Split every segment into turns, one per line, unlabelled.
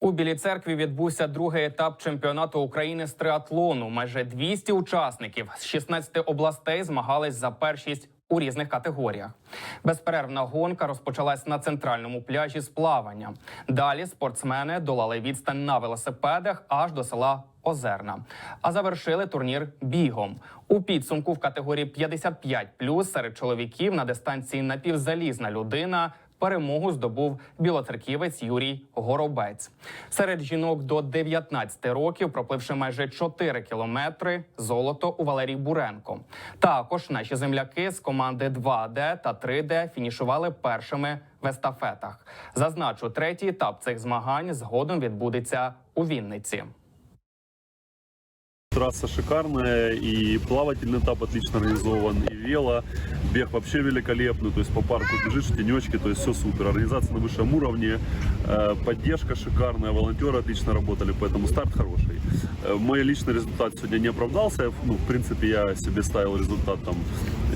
У Білій церкві відбувся другий етап чемпіонату України з триатлону. Майже 200 учасників з 16 областей змагались за першість у різних категоріях. Безперервна гонка розпочалась на центральному пляжі з плавання. Далі спортсмени долали відстань на велосипедах аж до села Озерна. А завершили турнір бігом. У підсумку в категорії 55+, серед чоловіків на дистанції напівзалізна людина перемогу здобув білоцерківець Юрій Горобець. Серед жінок до 19 років, пропливши майже 4 кілометри, золото у Валерій Буренко. Також наші земляки з команди 2D та 3D фінішували першими в естафетах. Зазначу, третій етап цих змагань згодом відбудеться у Вінниці.
Трасса шикарная, и плавательный этап отлично организован, и вело, бег вообще великолепный, то есть по парку бежишь в тенечке, то есть все супер. Организация на высшем уровне, э, поддержка шикарная, волонтеры отлично работали, поэтому старт хороший. Э, Мой личный результат сегодня не оправдался, ну, в принципе, я себе ставил результат там,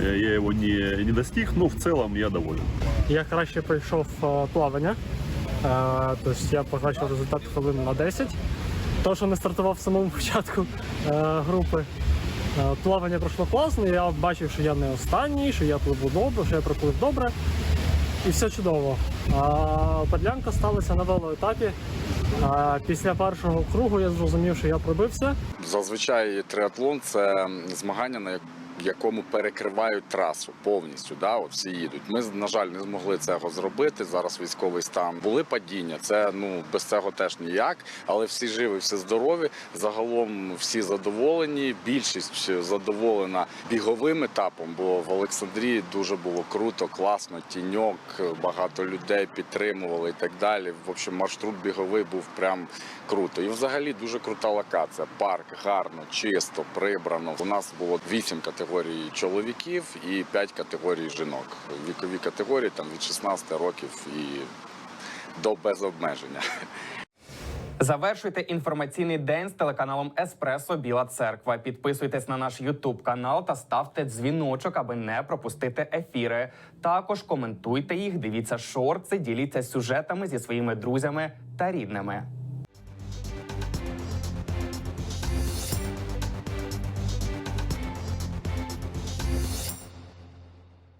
э, я его не, не достиг, но в целом я доволен.
Я краще пройшов е, плавання. Е, Тобто я покращив результат хвилин на 10. То, що не стартував в самому початку е, групи. Е, Плавання пройшло класно, я бачив, що я не останній, що я пливу добре, що я проплив добре. І все чудово. А Подлянка сталася на велоетапі. А Після першого кругу я зрозумів, що я пробився.
Зазвичай триатлон це змагання, на як- якому перекривають трасу повністю. Да? От всі їдуть. Ми, на жаль, не змогли цього зробити. Зараз військовий стан. Були падіння. Це ну без цього теж ніяк. Але всі живі, всі здорові. Загалом всі задоволені. Більшість задоволена біговим етапом, бо в Олександрії дуже було круто, класно, тіньок, багато людей підтримували і так далі. В общем, маршрут біговий був прям круто. І взагалі дуже крута локація. Парк гарно, чисто, прибрано. У нас було вісім категорій чоловіків і п'ять категорій жінок. Вікові категорії там від 16 років і до без обмеження.
Завершуйте інформаційний день з телеканалом Еспресо Біла Церква. Підписуйтесь на наш Ютуб канал та ставте дзвіночок, аби не пропустити ефіри. Також коментуйте їх, дивіться шорти, діліться сюжетами зі своїми друзями та рідними.